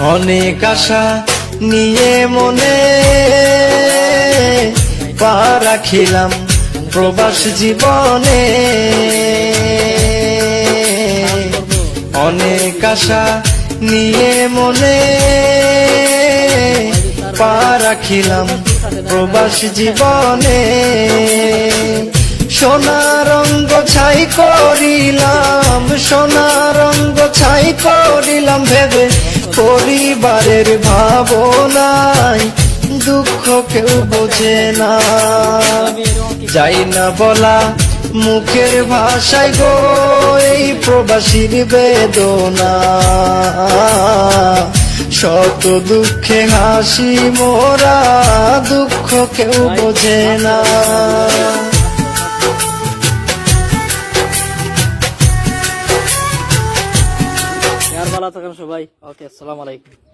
অনেক আশা নিয়ে মনে পা রাখিলাম প্রবাস জীবনে। অনেক আশা নিয়ে মনে পা রাখিলাম প্রবাস জীবনে। সোনা রঙ্গ ছাই করিলাম সোনা রঙ্গ ছাই করিলাম ভেবে, পরিবারের ভাবনায় দুঃখ কেউ বোঝে না। যাই না বলা মুখের ভাষায় গো, এই প্রবাসীর বেদনা। শত দুঃখে হাসি মোরা, দুঃখ কেউ বোঝে না। ভালো থাকেন সবাই। ওকে আসসালামু আলাইকুম।